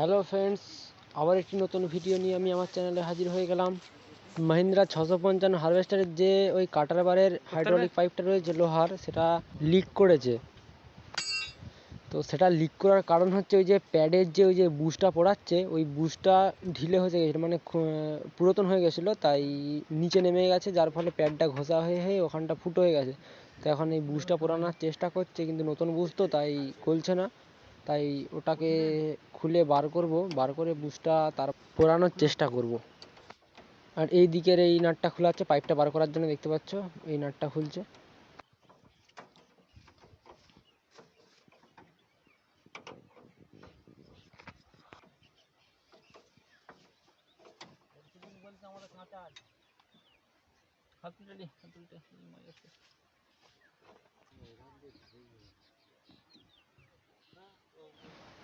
Hello friends আবার একটি নতুন ভিডিও নিয়ে আমি আমার চ্যানেলে হাজির হয়ে গেলাম। মাহিন্দ্রা ছশো পঞ্চান্ন হারভেস্টারের যে ওই কাটার বারের হাইড্রোলিক পাইপটা রয়েছে লোহার সেটা লিক করেছে। তো সেটা লিক করার কারণ হচ্ছে ওই যে প্যাডের যে ওই যে বুশটা পড়াচ্ছে ওই বুশটা ঢিলে হয়ে গেছিল মানে পুরাতন হয়ে গেছিল তাই নিচে নেমে গেছে যার ফলে প্যাডটা ঘষা হয়ে হয়ে ওখানটা ফুটো হয়ে গেছে। তো এখন এই বুশটা পরানোর চেষ্টা করছে কিন্তু নতুন বুশ তো তাই খুলছে না। তাই ওটাকে খুলে বার করব বার করে বুশটা তার পোড়ানোর চেষ্টা করব। আর এই দিকের এই নাটটা খোলা আছে পাইপটা বার করার জন্য দেখতে পাচ্ছ এই নাটটা খুলছে।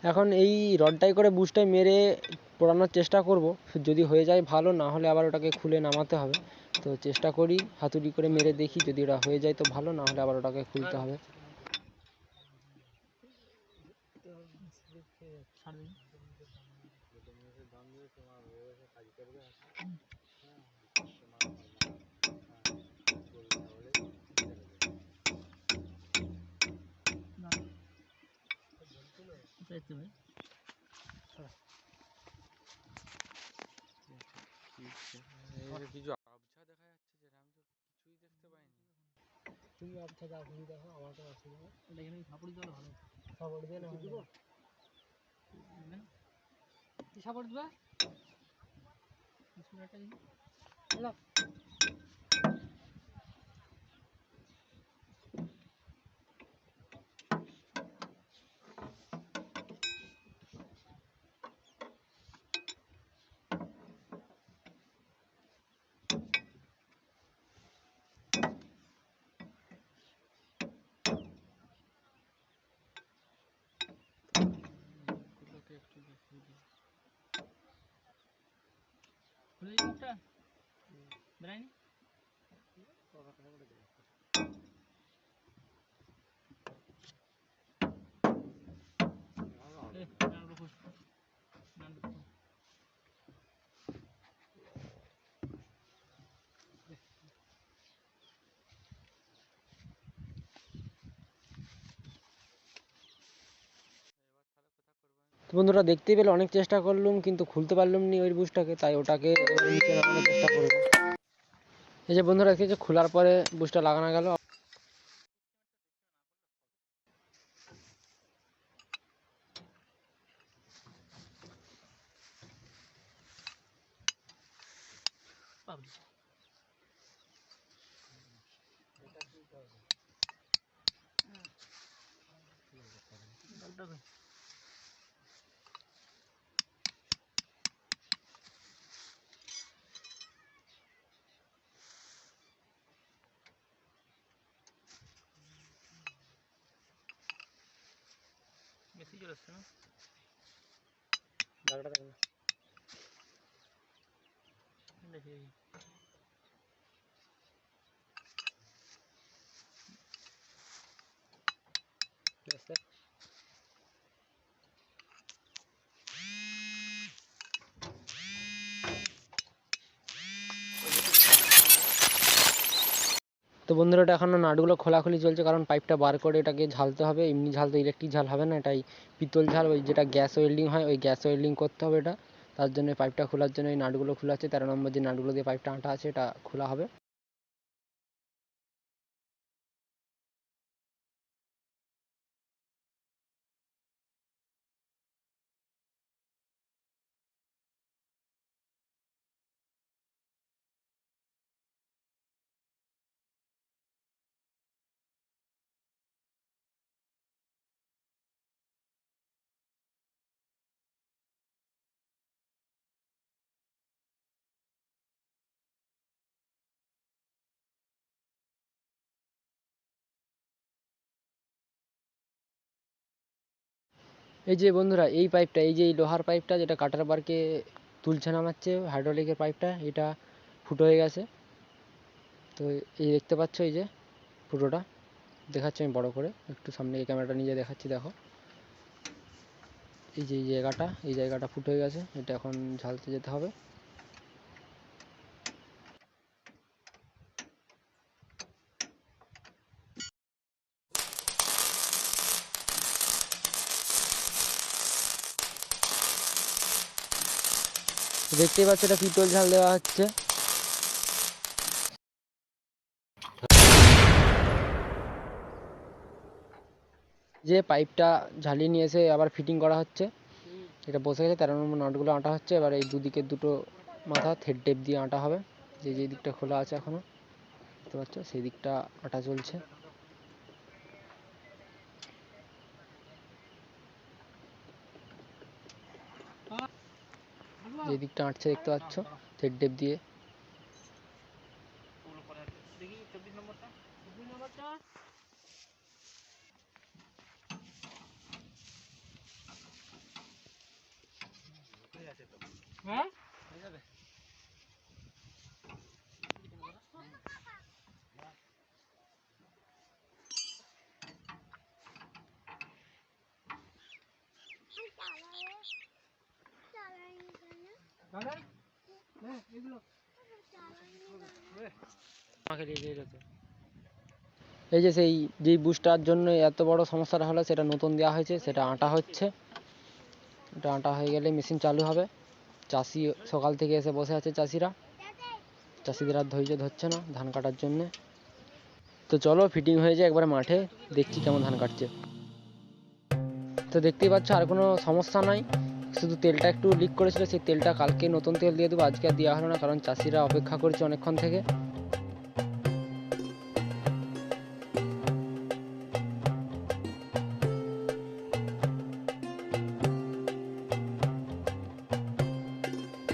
এখন এই রডটাই করে বুশটাই মেরে পোড়ানোর চেষ্টা করব। যদি হয়ে যায় ভালো, না হলে আবার ওটাকে খুলে নামাতে হবে। তো চেষ্টা করি, হাতুড়ি করে মেরে দেখি, যদি ওটা হয়ে যায় তো ভালো, না হলে আবার ওটাকে খুলতে হবে। কিছু আবছা দেখা তুমি আচ্ছা যা খুলি দেখো আমার তো অসুবিধা এটা এখানে সাপোর্ট দিলে ভালো খবর দিয়ে না দিব কি সাপোর্ট দিবা একটা দিন হ্যালো Boleh kita? Berani? বন্ধুরা দেখতেই পেলে, অনেক চেষ্টা করলুম, কিন্তু খুলতে পারলুম নি ওই বুশটাকে তাই ওটাকে চেষ্টা করব এই যে বন্ধুরা দেখতে খোলার পরে বুশটা লাগানো গেল। ಗೆಸಿಗೆ ರಸ್ತೆ ದಗಡ ದಗಡ তো বন্ধুরা, এটা এখনও নাটগুলো খোলাখুলি চলছে, কারণ পাইপটা বার করে এটাকে ঝালতে হবে। এমনি ঝাল তো ইলেকট্রিক ঝাল হবে না, এটাই পিতল ঝাল, ওই যেটা গ্যাস ওয়েল্ডিং হয়, ওই গ্যাস ওয়েল্ডিং করতে হবে এটা। তার জন্য পাইপটা খোলার জন্য এই নাটগুলো খোলা আছে। তেরো নম্বর যে নাটগুলো দিয়ে পাইপটা আঁটা আছে, এটা খোলা হবে। এই যে বন্ধুরা, এই পাইপটা এই যে এই লোহার পাইপটা যেটা কাটার বারকে তুলছে, নামাচ্ছে হাইড্রোলিকের পাইপটা এটা ফুটো হয়ে গেছে। তো এই দেখতে পাচ্ছ এই যে ফুটোটা, দেখাচ্ছি আমি বড় করে, একটু সামনে এই ক্যামেরাটা নিয়ে দেখাচ্ছি, দেখো। এই যে এই জায়গাটা এই জায়গাটা ফুটো হয়ে গেছে, এটা এখন ঝালতে যেতে হবে। দেখতেই পাচ্ছ এটা পিতল ঝাল দেওয়া হচ্ছে। যে পাইপটা ঝালিয়ে নিয়ে এসে আবার ফিটিং করা হচ্ছে। এটা বসে গেছে, তেরো নম্বর নাটগুলো আঁটা হচ্ছে। এবার এই দুদিকে দুটো মাথা থেড টেপ দিয়ে আঁটা হবে। যে যে দিকটা খোলা আছে এখনও দেখতে পাচ্ছ সেই দিকটা আঁটা চলছে। যে দিকটা আঁটছে দেখতে পাচ্ছ? থেড ডেপ দিয়ে। দেখি চব্বিশ নম্বরটা? চব্বিশ নম্বরটা হ্যাঁ আমাকে দিয়ে দিয়ে যেত এই যে সেই যেই বুস্টার জন্য এত বড় সমস্যাটা হলো, সেটা নতুন দেওয়া হয়েছে, সেটা আটা হচ্ছে। এটা আটা হয়ে গেলে মেশিন চালু হবে। চাষি সকাল থেকে এসে বসে আছে চাষিরা। চাষিদের আর ধৈর্য ধরছে না ধান কাটার জন্যে। তো চলো ফিটিং হয়ে যায় একবার মাঠে, দেখছি কেমন ধান কাটছে। তো দেখতেই পাচ্ছ, আর কোনো সমস্যা নাই। শুধু তেলটা একটু লিক করেছিল, সেই তেলটা কালকে নতুন তেল দিয়ে দেবো, আজকে আর দেওয়া হলো না, কারণ চাষিরা অপেক্ষা করছে অনেকক্ষণ থেকে।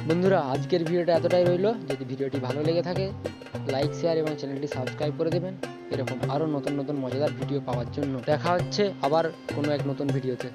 বন্ধুরা, আজকের ভিডিওটা এতটাই রইল। যদি ভিডিওটি ভালো লেগে থাকে লাইক শেয়ার এবং চ্যানেলটি সাবস্ক্রাইব করে দেবেন। এরকম আরও নতুন নতুন মজাদার ভিডিও পাওয়ার জন্য দেখা হচ্ছে আবার কোনো এক নতুন ভিডিওতে।